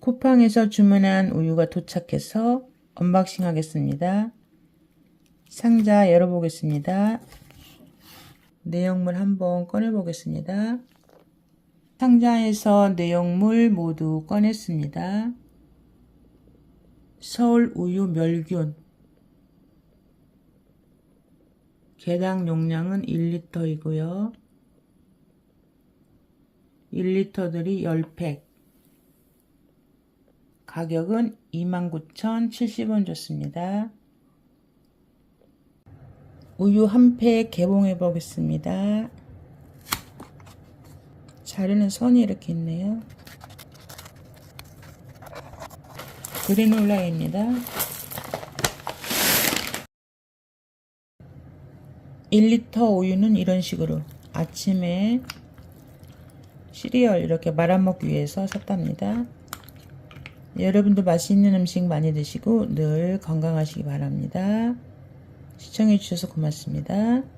쿠팡에서 주문한 우유가 도착해서 언박싱 하겠습니다. 상자 열어보겠습니다. 내용물 한번 꺼내보겠습니다. 상자에서 내용물 모두 꺼냈습니다. 서울 우유 멸균 개당 용량은 1리터이고요. 1리터들이 10팩 가격은 29,070원 줬습니다. 우유 한 팩 개봉해 보겠습니다. 자르는 선이 이렇게 있네요. 그래놀라입니다. 1리터 우유는 이런 식으로 아침에 시리얼 이렇게 말아먹기 위해서 샀답니다. 여러분도 맛있는 음식 많이 드시고 늘 건강하시기 바랍니다. 시청해주셔서 고맙습니다.